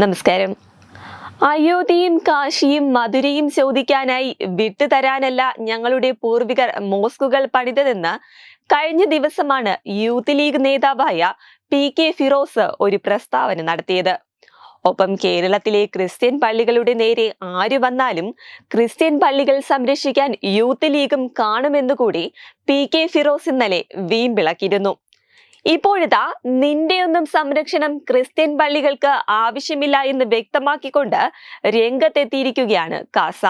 നമസ്കാരം. അയോധ്യയും കാശിയും മധുരയും ചോദിക്കാനായി വിട്ടുതരാനല്ല ഞങ്ങളുടെ പൂർവികർ മോസ്കുകൾ പണിതതെന്ന് കഴിഞ്ഞ ദിവസമാണ് യൂത്ത് ലീഗ് നേതാവായ പി കെ ഫിറോസ് ഒരു പ്രസ്താവന നടത്തിയത്. ഒപ്പം കേരളത്തിലെ ക്രിസ്ത്യൻ പള്ളികളുടെ നേരെ ആര് വന്നാലും ക്രിസ്ത്യൻ പള്ളികൾ സംരക്ഷിക്കാൻ യൂത്ത് ലീഗും കാണുമെന്നുകൂടി പി കെ ഫിറോസ് ഇന്നലെ വീമ്പിളക്കിയിരുന്നു. ഇപ്പോഴിതാ നിന്റെയൊന്നും സംരക്ഷണം ക്രിസ്ത്യൻ പള്ളികൾക്ക് ആവശ്യമില്ല എന്ന് വ്യക്തമാക്കിക്കൊണ്ട് രംഗത്തെത്തിയിരിക്കുകയാണ് കാസ.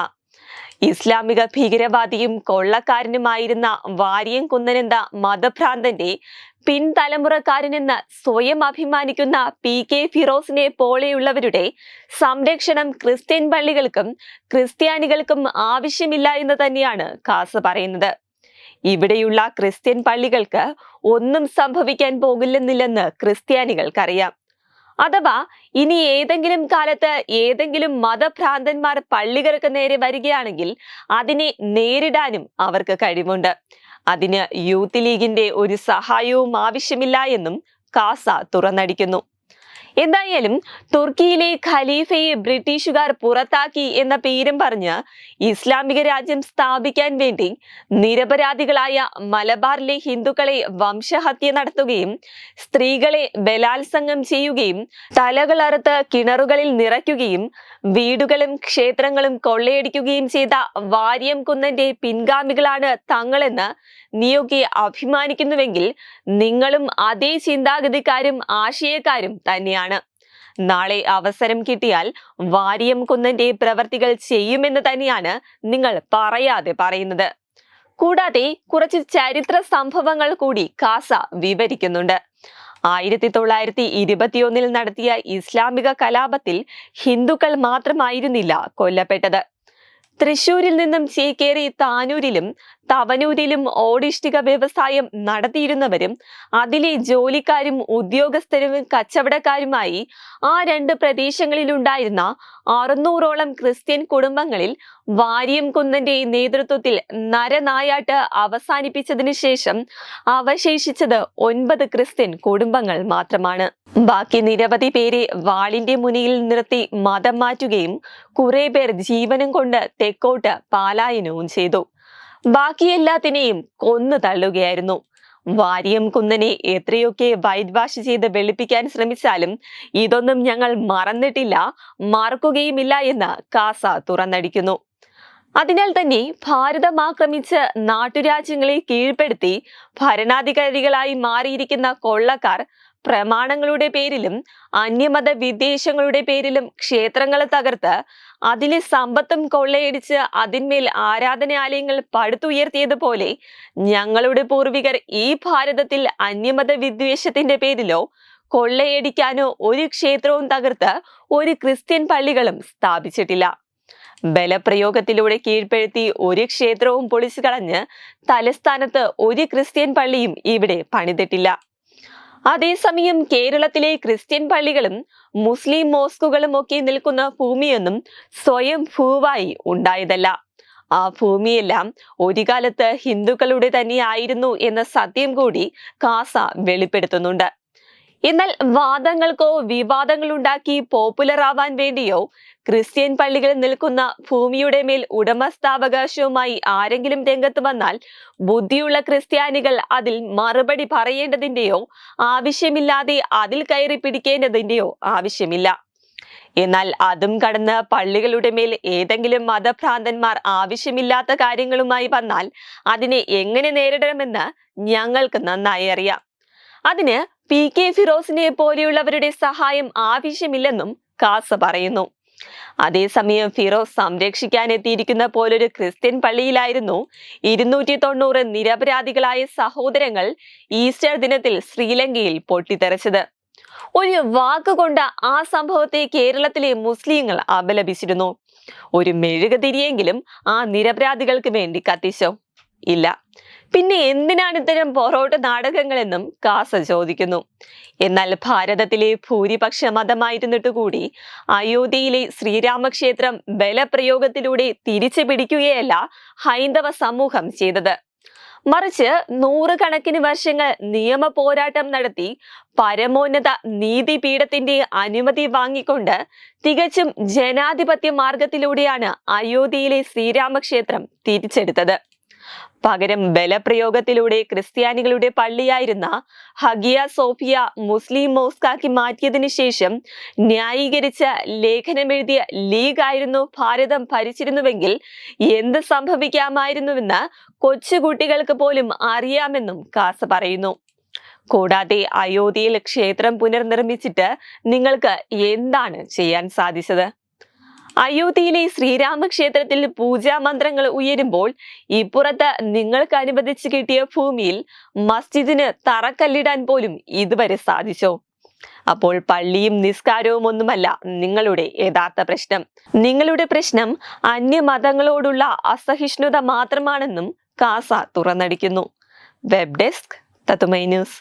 ഇസ്ലാമിക ഭീകരവാദിയും കൊള്ളക്കാരനുമായിരുന്ന വാരിയം കുന്നനെന്ന മതഭ്രാന്തന്റെ പിൻതലമുറക്കാരനെന്ന് സ്വയം അഭിമാനിക്കുന്ന പി കെ ഫിറോസിനെ പോലെയുള്ളവരുടെ സംരക്ഷണം ക്രിസ്ത്യൻ പള്ളികൾക്കും ക്രിസ്ത്യാനികൾക്കും ആവശ്യമില്ല എന്ന് തന്നെയാണ് കാസ പറയുന്നത്. ഇവിടെയുള്ള ക്രിസ്ത്യൻ പള്ളികൾക്ക് ഒന്നും സംഭവിക്കാൻ പോകില്ലെന്നില്ലെന്ന് ക്രിസ്ത്യാനികൾക്കറിയാം. അഥവാ ഇനി ഏതെങ്കിലും കാലത്ത് ഏതെങ്കിലും മതഭ്രാന്തന്മാർ പള്ളികൾക്ക് നേരെ വരികയാണെങ്കിൽ അതിനെ നേരിടാനും അവർക്ക് കഴിവുണ്ട്. അതിന് യൂത്ത് ലീഗിന്റെ ഒരു സഹായവും ആവശ്യമില്ല എന്നും കാസ തുറന്നടിക്കുന്നു. എന്തായാലും തുർക്കിയിലെ ഖലീഫയെ ബ്രിട്ടീഷുകാർ പുറത്താക്കി എന്ന പേരും പറഞ്ഞ് ഇസ്ലാമിക രാജ്യം സ്ഥാപിക്കാൻ വേണ്ടി നിരപരാധികളായ മലബാറിലെ ഹിന്ദുക്കളെ വംശഹത്യ നടത്തുകയും സ്ത്രീകളെ ബലാത്സംഗം ചെയ്യുകയും തലകളറുത്ത് കിണറുകളിൽ നിറയ്ക്കുകയും വീടുകളും ക്ഷേത്രങ്ങളും കൊള്ളയടിക്കുകയും ചെയ്ത വാര്യം കുന്നന്റെ പിൻഗാമികളാണ് തങ്ങളെന്ന് നിയോഗി അഭിമാനിക്കുന്നുവെങ്കിൽ നിങ്ങളും അതേ ചിന്താഗതിക്കാരും ആശയക്കാരും തന്നെയാണ്. നാളെ അവസരം കിട്ടിയാൽ വാരിയം കുന്നന്റെ പ്രവർത്തികൾ ചെയ്യുമെന്ന് തന്നെയാണ് നിങ്ങൾ പറയാതെ പറയുന്നത്. കൂടാതെ കുറച്ച് ചരിത്ര സംഭവങ്ങൾ കൂടി കാസ വിവരിക്കുന്നുണ്ട്. ആയിരത്തി തൊള്ളായിരത്തി ഇരുപത്തിയൊന്നിൽ നടത്തിയ ഇസ്ലാമിക കലാപത്തിൽ ഹിന്ദുക്കൾ മാത്രമായിരുന്നില്ല കൊല്ലപ്പെട്ടത്. തൃശൂരിൽ നിന്നും ചേക്കേറി താനൂരിലും തവനൂരിലും ഓടിഷ്ടിക വ്യവസായം നടത്തിയിരുന്നവരും അതിലെ ജോലിക്കാരും ഉദ്യോഗസ്ഥരും കച്ചവടക്കാരുമായി ആ രണ്ട് പ്രദേശങ്ങളിലുണ്ടായിരുന്ന അറുന്നൂറോളം ക്രിസ്ത്യൻ കുടുംബങ്ങളിൽ വാര്യം കുന്നന്റെ നേതൃത്വത്തിൽ നരനായാട്ട് അവസാനിപ്പിച്ചതിനു ശേഷം അവശേഷിച്ചത് ഒൻപത് ക്രിസ്ത്യൻ കുടുംബങ്ങൾ മാത്രമാണ്. ബാക്കി നിരവധി പേരെ വാളിന്റെ മുനിയിൽ നിർത്തി മതം മാറ്റുകയും കുറെ പേർ ജീവനും കൊണ്ട് തെക്കോട്ട് പാലായനവും ചെയ്തു. ബാക്കി എല്ലാത്തിനെയും കൊന്നു തള്ളുകയായിരുന്നു. വാര്യം കുന്നനെ എത്രയൊക്കെ വൈറ്റ് വാഷ് ചെയ്ത് വെളുപ്പിക്കാൻ ശ്രമിച്ചാലും ഇതൊന്നും ഞങ്ങൾ മറന്നിട്ടില്ല മറക്കുകയുമില്ല എന്ന് കാസ തുറന്നടിക്കുന്നു. അതിനാൽ തന്നെ ഭാരതം ആക്രമിച്ച് നാട്ടുരാജ്യങ്ങളെ കീഴ്പ്പെടുത്തി ഭരണാധികാരികളായി മാറിയിരിക്കുന്ന കൊള്ളക്കാർ പ്രമാണങ്ങളുടെ പേരിലും അന്യമത വിദ്വേഷങ്ങളുടെ പേരിലും ക്ഷേത്രങ്ങളെ തകർത്ത് അതിലെ സമ്പത്തും കൊള്ളയടിച്ച് അതിന്മേൽ ആരാധനാലയങ്ങൾ പടുത്തുയർത്തിയതുപോലെ ഞങ്ങളുടെ പൂർവികർ ഈ ഭാരതത്തിൽ അന്യമത വിദ്വേഷത്തിന്റെ പേരിലോ കൊള്ളയടിക്കാനോ ഒരു ക്ഷേത്രവും തകർത്ത് ഒരു ക്രിസ്ത്യൻ പള്ളികളും സ്ഥാപിച്ചിട്ടില്ല. ബലപ്രയോഗത്തിലൂടെ കീഴ്പ്പെടുത്തി ഒരു ക്ഷേത്രവും പൊളിച്ചു കളഞ്ഞ് തലസ്ഥാനത്ത് ഒരു ക്രിസ്ത്യൻ പള്ളിയും ഇവിടെ പണിതിട്ടില്ല. അതേസമയം കേരളത്തിലെ ക്രിസ്ത്യൻ പള്ളികളും മുസ്ലിം മോസ്കുകളും ഒക്കെ നിൽക്കുന്ന ഭൂമിയൊന്നും സ്വയം ഭൂവായി ഉണ്ടായതല്ല. ആ ഭൂമിയെല്ലാം ഒരു കാലത്ത് ഹിന്ദുക്കളുടെ തന്നെയായിരുന്നു എന്ന സത്യം കൂടി കാസ വെളിപ്പെടുത്തുന്നുണ്ട്. എന്നാൽ വാദങ്ങൾക്കോ വിവാദങ്ങളുണ്ടാക്കി പോപ്പുലർ ആവാൻ വേണ്ടിയോ? ക്രിസ്ത്യൻ പള്ളികൾ നിൽക്കുന്ന ഭൂമിയുടെ മേൽ ഉടമസ്ഥാവകാശവുമായി ആരെങ്കിലും രംഗത്ത് വന്നാൽ ബുദ്ധിയുള്ള ക്രിസ്ത്യാനികൾ അതിൽ മറുപടി പറയേണ്ടതിന്റെയോ? ആവശ്യമില്ലാതെ അതിൽ കയറി പിടിക്കേണ്ടതിന്റെയോ ആവശ്യമില്ല. എന്നാൽ അതും കടന്ന് പള്ളികളുടെ മേൽ ഏതെങ്കിലും മതഭ്രാന്തന്മാർ ആവശ്യമില്ലാത്ത കാര്യങ്ങളുമായി വന്നാൽ അതിനെ എങ്ങനെ നേരിടണമെന്ന് ഞങ്ങൾക്ക് നന്നായി അറിയാം. അതിന് പി കെ ഫിറോസിനെ പോലെയുള്ളവരുടെ സഹായം ആവശ്യമില്ലെന്നും കാസ പറയുന്നു. അതേസമയം ഫിറോസ് സംരക്ഷിക്കാൻ എത്തിയിരിക്കുന്ന പോലൊരു ക്രിസ്ത്യൻ പള്ളിയിലായിരുന്നു ഇരുന്നൂറ്റി തൊണ്ണൂറ് നിരപരാധികളായ സഹോദരങ്ങൾ ഈസ്റ്റർ ദിനത്തിൽ ശ്രീലങ്കയിൽ പൊട്ടിത്തെറിച്ചത്. ഒരു വാക്കുകൊണ്ട് ആ സംഭവത്തെ കേരളത്തിലെ മുസ്ലിങ്ങൾ അപലപിച്ചിരുന്നു. ഒരു മെഴുകുതിരിയെങ്കിലും ആ നിരപരാധികൾക്ക് വേണ്ടി കത്തിച്ചോ. ഇല്ല. പിന്നെ എന്തിനാണ് ഇത്തരം പൊറോട്ട നാടകങ്ങളെന്നും കാസ ചോദിക്കുന്നു. എന്നാൽ ഭാരതത്തിലെ ഭൂരിപക്ഷ മതമായിരുന്നിട്ട് കൂടി അയോധ്യയിലെ ശ്രീരാമക്ഷേത്രം ബലപ്രയോഗത്തിലൂടെ തിരിച്ചു പിടിക്കുകയല്ല ഹൈന്ദവ സമൂഹം ചെയ്തത്. മറിച്ച് നൂറുകണക്കിന് വർഷങ്ങൾ നിയമ പോരാട്ടം നടത്തി പരമോന്നത നീതിപീഠത്തിന്റെ അനുമതി വാങ്ങിക്കൊണ്ട് തികച്ചും ജനാധിപത്യ മാർഗത്തിലൂടെയാണ് അയോധ്യയിലെ ശ്രീരാമക്ഷേത്രം തിരിച്ചെടുത്തത്. പകരം ബലപ്രയോഗത്തിലൂടെ ക്രിസ്ത്യാനികളുടെ പള്ളിയായിരുന്ന ഹഗിയ സോഫിയ മുസ്ലിം മോസ്കാക്കി മാറ്റിയതിനു ശേഷം ന്യായീകരിച്ച ലേഖനമെഴുതിയ ലീഗ് ആയിരുന്നു ഭാരതം ഭരിച്ചിരുന്നുവെങ്കിൽ എന്ത് സംഭവിക്കാമായിരുന്നുവെന്ന് കൊച്ചുകുട്ടികൾക്ക് പോലും അറിയാമെന്നും കാസ പറയുന്നു. കൂടാതെ അയോധ്യയിൽ ക്ഷേത്രം പുനർനിർമ്മിച്ചിട്ട് നിങ്ങൾക്ക് എന്താണ് ചെയ്യാൻ സാധിച്ചത്? അയോധ്യയിലെ ശ്രീരാമക്ഷേത്രത്തിൽ പൂജാമന്ത്രങ്ങൾ ഉയരുമ്പോൾ ഇപ്പുറത്ത് നിങ്ങൾക്ക് അനുവദിച്ചു കിട്ടിയ ഭൂമിയിൽ മസ്ജിദിന് തറക്കല്ലിടാൻ പോലും ഇതുവരെ സാധിച്ചോ? അപ്പോൾ പള്ളിയും നിസ്കാരവും ഒന്നുമല്ല നിങ്ങളുടെ യഥാർത്ഥ പ്രശ്നം. നിങ്ങളുടെ പ്രശ്നം അന്യമതങ്ങളോടുള്ള അസഹിഷ്ണുത മാത്രമാണെന്നും കാസ തുറന്നടിക്കുന്നു. വെബ് ഡെസ്ക് തത്തുമൈ ന്യൂസ്.